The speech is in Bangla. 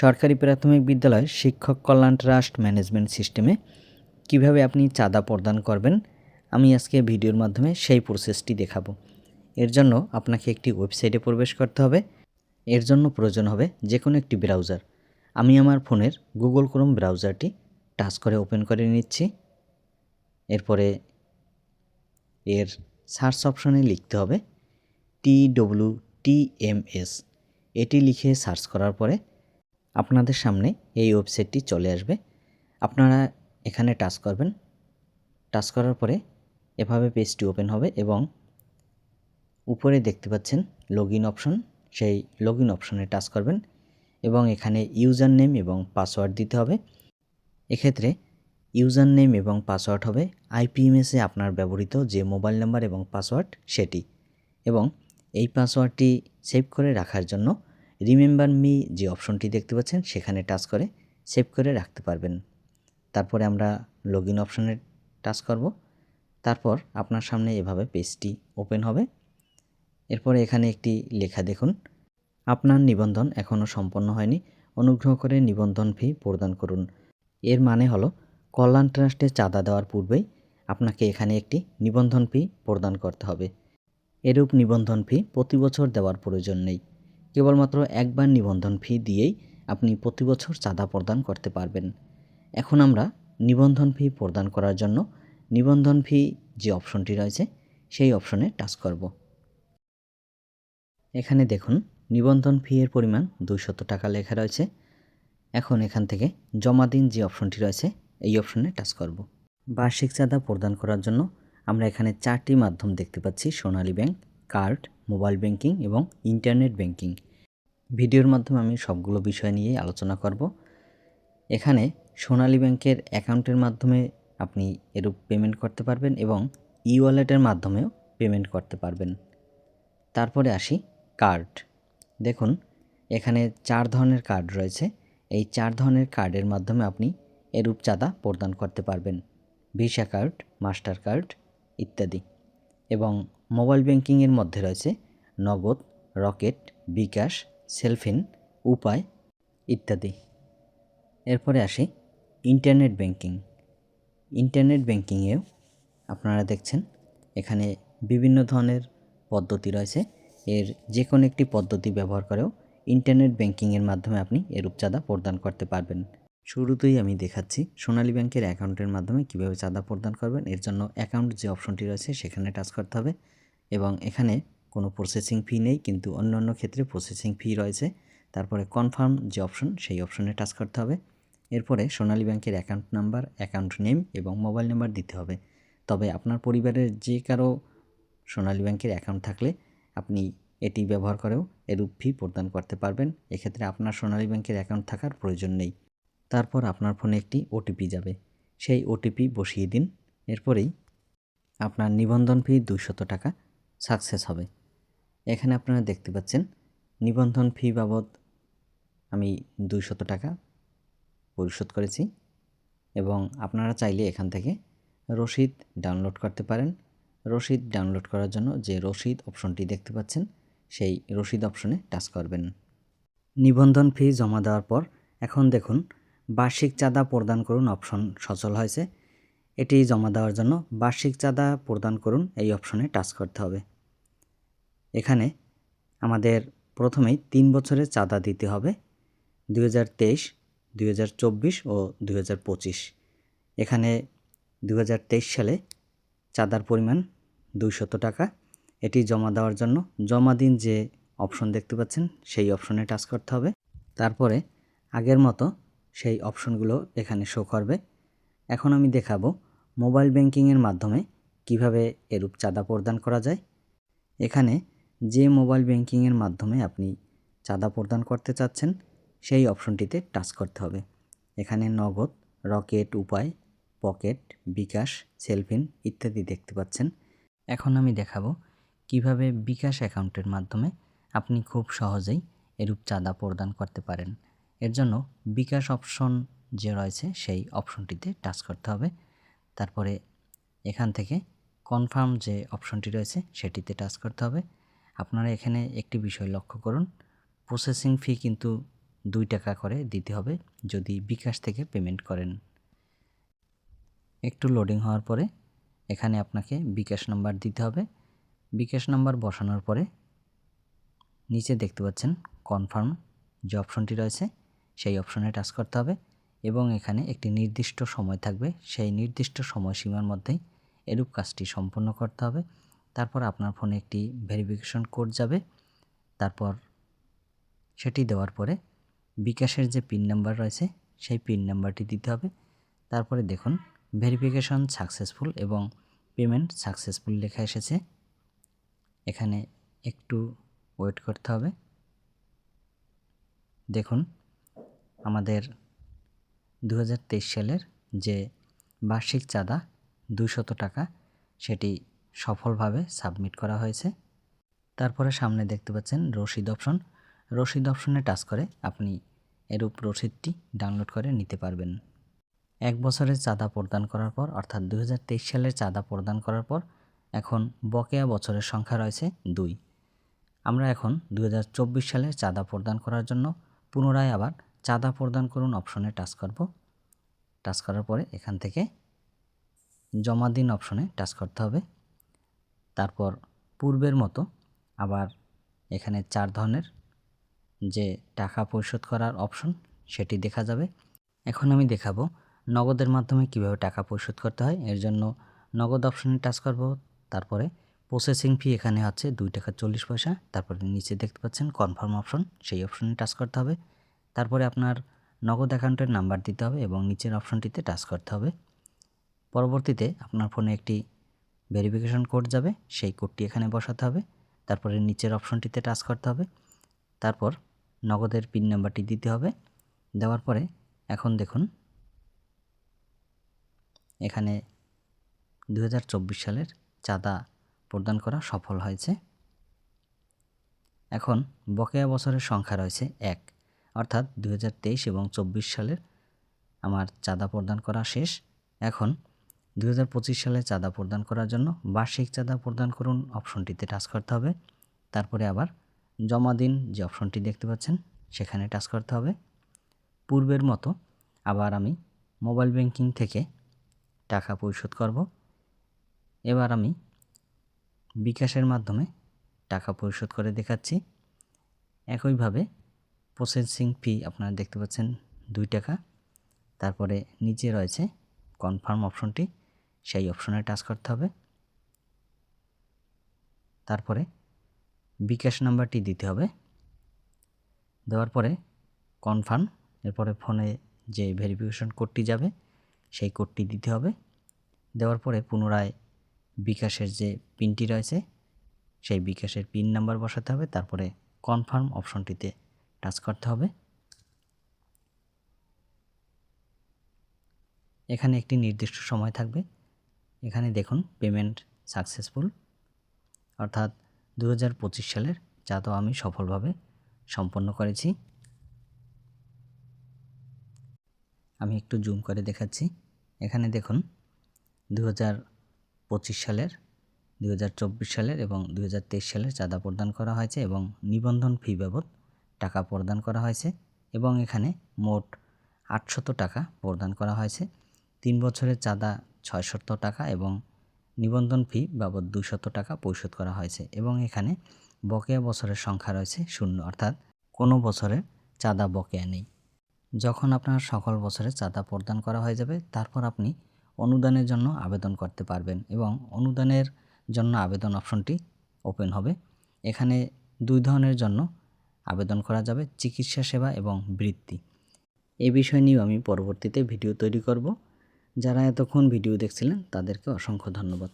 সরকারি প্রাথমিক বিদ্যালয় শিক্ষক কল্যাণ ট্রাস্ট ম্যানেজমেন্ট সিস্টেমে কীভাবে আপনি চাঁদা প্রদান করবেন, আমি আজকে ভিডিওর মাধ্যমে সেই প্রসেসটি দেখাবো। এর জন্য আপনাকে একটি ওয়েবসাইটে প্রবেশ করতে হবে। এর জন্য প্রয়োজন হবে যে কোনো একটি ব্রাউজার আমি আমার ফোনের গুগল ক্রোম ব্রাউজারটি টাচ করে ওপেন করে নিচ্ছি। এরপরে এর সার্চ অপশনে লিখতে হবে T W T M S এটি লিখে সার্চ করার পরে আপনাদের সামনে এই ওয়েবসাইটটি চলে আসবে। আপনারা এখানে টাচ করবেন। টাচ করার পরে এভাবে পেজটি ওপেন হবে এবং উপরে দেখতে পাচ্ছেন লগ ইন অপশন। সেই লগ ইন অপশনে টাচ করবেন এবং এখানে ইউজার নেম এবং পাসওয়ার্ড দিতে হবে। এক্ষেত্রে ইউজার নেম এবং পাসওয়ার্ড হবে। আইপিএমএসে আপনার ব্যবহৃত যে মোবাইল নাম্বার এবং পাসওয়ার্ড সেটি এবং এই পাসওয়ার্ডটি সেভ করে রাখার জন্য রিমেম্বার মি যে অপশনটি দেখতে পাচ্ছেন, সেখানে টাচ করে সেভ করে রাখতে পারবেন। তারপরে আমরা লগ ইন অপশনে টাচ করব। তারপর আপনার সামনে এভাবে পেজটি ওপেন হবে। এরপরে এখানে একটি লেখা দেখুন, আপনার নিবন্ধন এখনও সম্পন্ন হয়নি। অনুগ্রহ করে নিবন্ধন ফি প্রদান করুন। এর মানে হলো, কল্যাণ ট্রাস্টে চাঁদা দেওয়ার পূর্বেই আপনাকে এখানে একটি নিবন্ধন ফি প্রদান করতে হবে। এরূপ নিবন্ধন ফি প্রতি বছর দেওয়ার প্রয়োজন নেই। কেবলমাত্র একবার নিবন্ধন ফি দিয়েই আপনি প্রতি বছর চাঁদা প্রদান করতে পারবেন। এখন আমরা নিবন্ধন ফি প্রদান করার জন্য নিবন্ধন ফি যে অপশনটি রয়েছে, সেই অপশনে টাচ করব। এখানে দেখুন, নিবন্ধন ফি এর পরিমাণ দুইশত টাকা লেখা রয়েছে। এখন এখান থেকে জমা দিন যে অপশনটি রয়েছে, এই অপশনে টাচ করব। বার্ষিক চাঁদা প্রদান করার জন্য আমরা এখানে চারটি মাধ্যম দেখতে পাচ্ছি, Sonali bank, card, mobile banking এবং ইন্টারনেট ব্যাংকিং। ভিডিওর মাধ্যমে আমি সবগুলো বিষয় নিয়েই আলোচনা করব। এখানে সোনালী ব্যাংকের অ্যাকাউন্টের মাধ্যমে আপনি এরূপ পেমেন্ট করতে পারবেন এবং ই ওয়ালেটের মাধ্যমেও পেমেন্ট করতে পারবেন। তারপরে আসি কার্ড। দেখুন, এখানে চার ধরনের কার্ড রয়েছে। এই চার ধরনের কার্ডের মাধ্যমে আপনি এরূপ চাঁদা প্রদান করতে পারবেন। ভিসা কার্ড, মাস্টার কার্ড ইত্যাদি। এবং মোবাইল ব্যাংকিংয়ের মধ্যে রয়েছে নগদ, রকেট, বিকাশ সেলফিন, উপায় ইত্যাদি। এরপরে আসি ইন্টারনেট ব্যাংকিং। ইন্টারনেট ব্যাংকিংয়েও আপনারা দেখছেন, এখানে বিভিন্ন ধরনের পদ্ধতি রয়েছে। এর যে কোনো একটি পদ্ধতি ব্যবহার করেও ইন্টারনেট ব্যাংকিংয়ের মাধ্যমে আপনি এরূপ চাঁদা প্রদান করতে পারবেন। শুরুতেই আমি দেখাচ্ছি সোনালী ব্যাংকের অ্যাকাউন্টের মাধ্যমে কীভাবে চাঁদা প্রদান করবেন। এর জন্য অ্যাকাউন্ট যে অপশনটি রয়েছে সেখানে টাচ করতে হবে এবং এখানে কোনো প্রসেসিং ফি নেই, কিন্তু অন্য অন্য ক্ষেত্রে প্রসেসিং ফি রয়েছে। তারপরে কনফার্ম যে অপশন সেই অপশনে টাচ করতে হবে। এরপরে সোনালী ব্যাংকের অ্যাকাউন্ট নাম্বার অ্যাকাউন্ট নেম এবং মোবাইল নাম্বার দিতে হবে। তবে আপনার পরিবারের যে কারও সোনালী ব্যাংকের অ্যাকাউন্ট থাকলে আপনি এটি ব্যবহার করেও এরূপ ফি প্রদান করতে পারবেন। এক্ষেত্রে আপনার সোনালী ব্যাংকের অ্যাকাউন্ট থাকার প্রয়োজন নেই। তারপর আপনার ফোনে একটি ওটিপি যাবে। সেই ওটিপি বসিয়ে দিন। এরপরেই আপনার নিবন্ধন ফি দুইশত টাকা সাকসেস হবে। এখানে আপনারা দেখতে পাচ্ছেন, নিবন্ধন ফি বাবদ আমি দুইশত টাকা পরিশোধ করেছি এবং আপনারা চাইলে এখান থেকে রসিদ ডাউনলোড করতে পারেন। রসিদ ডাউনলোড করার জন্য যে রসিদ অপশনটি দেখতে পাচ্ছেন, সেই রসিদ অপশনে টাচ করবেন। নিবন্ধন ফি জমা দেওয়ার পর এখন দেখুন, বার্ষিক চাঁদা প্রদান করুন অপশন সচল হয়েছে। এটি জমা দেওয়ার জন্য বার্ষিক চাঁদা প্রদান করুন, এই অপশনে টাচ করতে হবে। এখানে আমাদের প্রথমেই তিন বছরের চাঁদা দিতে হবে, দুই হাজার তেইশ, দুই হাজার চব্বিশ ও দুই হাজার পঁচিশ। এখানে দু হাজার তেইশ সালে চাঁদার পরিমাণ দুইশত টাকা। এটি জমা দেওয়ার জন্য জমা দিন যে অপশন দেখতে পাচ্ছেন, সেই অপশনে টাচ করতে হবে। তারপরে আগের মতো সেই অপশনগুলো এখানে শো করবে। এখন আমি দেখাবো মোবাইল ব্যাংকিংয়ের মাধ্যমে কীভাবে এরূপ চাঁদা প্রদান করা যায়। এখানে যে মোবাইল ব্যাংকিংয়ের মাধ্যমে আপনি চাঁদা প্রদান করতে চাচ্ছেন, সেই অপশনটিতে টাচ করতে হবে। এখানে নগদ, রকেট, উপায়, পকেট, বিকাশ, সেলফিন ইত্যাদি দেখতে পাচ্ছেন। এখন আমি দেখাবো কীভাবে বিকাশ অ্যাকাউন্টের মাধ্যমে আপনি খুব সহজেই এরূপ চাঁদা প্রদান করতে পারেন। এর জন্য বিকাশ অপশন যে রয়েছে, সেই অপশনটিতে টাচ করতে হবে। তারপরে এখান থেকে কনফার্ম যে অপশনটি রয়েছে, সেটিতে টাচ করতে হবে। আপনারা এখানে একটি বিষয় লক্ষ্য করুন। প্রসেসিং ফি কিন্তু দুই টাকা করে দিতে হবে যদি বিকাশ থেকে পেমেন্ট করেন। একটু লোডিং হওয়ার পরে এখানে আপনাকে বিকাশ নাম্বার দিতে হবে। বিকাশ নাম্বার বসানোর পরে নিচে দেখতে পাচ্ছেন কনফার্ম যে অপশনটি রয়েছে, সেই অপশনে টাচ করতে হবে এবং এখানে একটি নির্দিষ্ট সময় থাকবে। সেই নির্দিষ্ট সময়সীমার মধ্যেই এরূপ কাজটি সম্পন্ন করতে হবে। তারপর আপনার ফোনে একটি ভেরিফিকেশন কোড যাবে। তারপর সেটি দেওয়ার পরে বিকাশের যে পিন নাম্বার রয়েছে, সেই পিন নাম্বারটি দিতে হবে। তারপরে দেখুন ভেরিফিকেশন সাকসেসফুল এবং পেমেন্ট সাকসেসফুল লেখা এসেছে। এখানে একটু ওয়েট করতে হবে। দেখুন, আমাদের দু হাজার তেইশ সালের যে বার্ষিক চাঁদা দুশত টাকা, সেটি সফলভাবে সাবমিট করা হয়েছে। তারপরে সামনে দেখতে পাচ্ছেন রসিদ অপশন। রসিদ অপশনে টাচ করে আপনি এরূপ রসিদটি ডাউনলোড করে নিতে পারবেন। এক বছরের চাঁদা প্রদান করার পর, অর্থাৎ দু হাজার তেইশ সালের চাঁদা প্রদান করার পর, এখন বকেয়া বছরের সংখ্যা রয়েছে দুই। আমরা এখন দু হাজার চব্বিশ সালের চাঁদা প্রদান করার জন্য পুনরায় আবার চাঁদা প্রদান করুন অপশনে টাচ করব। টাচ করার পরে এখান থেকে জমা দিন অপশনে টাচ করতে হবে। তারপর পূর্বের মতো আবার এখানে চার ধরনের যে টাকা পরিশোধ করার অপশন সেটি দেখা যাবে। এখন আমি দেখাবো নগদের মাধ্যমে কীভাবে টাকা পরিশোধ করতে হয়। এর জন্য নগদ অপশনে টাচ করব। তারপরে প্রসেসিং ফি এখানে হচ্ছে দুই টাকা চল্লিশ পয়সা। তারপরে নিচে দেখতে পাচ্ছেন কনফার্ম অপশন সেই অপশনে টাচ করতে হবে। তারপরে আপনার নগদ অ্যাকাউন্টের নাম্বার দিতে হবে এবং নিচের অপশনটিতে টাচ করতে হবে। পরবর্তীতে আপনার ফোনে একটি ভেরিফিকেশন কোড যাবে, সেই কোডটি এখানে বসাতে হবে। তারপরে নিচের অপশনটিতে টাচ করতে হবে। তারপর নগদের পিন নাম্বারটি দিতে হবে। দেওয়ার পরে এখন দেখুন, এখানে দু হাজার চব্বিশ সালের চাঁদা প্রদান করা সফল হয়েছে। এখন বকেয়া বছরের সংখ্যা রয়েছে এক। অর্থাৎ দু হাজার তেইশ এবং চব্বিশ সালের আমার চাঁদা প্রদান করা শেষ। এখন দু হাজার পঁচিশ সালে চাঁদা প্রদান করার জন্য বার্ষিক চাঁদা প্রদান করুন অপশনটিতে টাচ করতে হবে। তারপরে আবার জমা দিন যে অপশনটি দেখতে পাচ্ছেন, সেখানে টাচ করতে হবে। পূর্বের মতো আবার আমি মোবাইল ব্যাংকিং থেকে টাকা পরিশোধ করব। এবার আমি বিকাশের মাধ্যমে টাকা পরিশোধ করে দেখাচ্ছি। একইভাবে প্রসেসিং ফি আপনারা দেখতে পাচ্ছেন দুই টাকা। তারপরে নিচে রয়েছে কনফার্ম অপশনটি। সেই অপশনে টাচ করতে হবে। তারপরে বিকাশ নাম্বারটি দিতে হবে। দেওয়ার পরে কনফার্ম, এরপরে ফোনে যে ভেরিফিকেশন কোডটি যাবে, সেই কোডটি দিতে হবে। দেওয়ার পরে পুনরায় বিকাশের যে পিনটি রয়েছে, সেই বিকাশের পিন নাম্বার বসাতে হবে। তারপরে কনফার্ম অপশনটিতে টাচ করতে হবে। এখানে একটি নির্দিষ্ট সময় থাকবে। এখানে দেখুন পেমেন্ট সাকসেসফুল অর্থাৎ দু হাজার পঁচিশ সালের চাঁদা আমি সফলভাবে সম্পন্ন করেছি। আমি একটু জুম করে দেখাচ্ছি। এখানে দেখুন দু হাজার পঁচিশ সালের দু হাজার চব্বিশ সালের এবং দু হাজার তেইশ সালের চাঁদা প্রদান করা হয়েছে এবং নিবন্ধন ফি বাবদ টাকা প্রদান করা হয়েছে এবং এখানে মোট আটশত টাকা প্রদান করা হয়েছে। তিন বছরের চাঁদা ছয়শত টাকা এবং নিবন্ধন ফি বাবদ দুশত টাকা পরিশোধ করা হয়েছে এবং এখানে বকেয়া বছরের সংখ্যা রয়েছে শূন্য, অর্থাৎ কোনো বছরের চাঁদা বকেয়া নেই। যখন আপনার সকল বছরের চাঁদা প্রদান করা হয়ে যাবে, তারপর আপনি অনুদানের জন্য আবেদন করতে পারবেন এবং অনুদানের জন্য আবেদন অপশনটি ওপেন হবে। এখানে দুই ধরনের জন্য আবেদন করা যাবে, চিকিৎসা সেবা এবং বৃত্তি। এ বিষয় নিয়েও আমি পরবর্তীতে ভিডিও তৈরি করব। যারা এতক্ষণ ভিডিও দেখছিলেন তাদেরকে অসংখ্য ধন্যবাদ।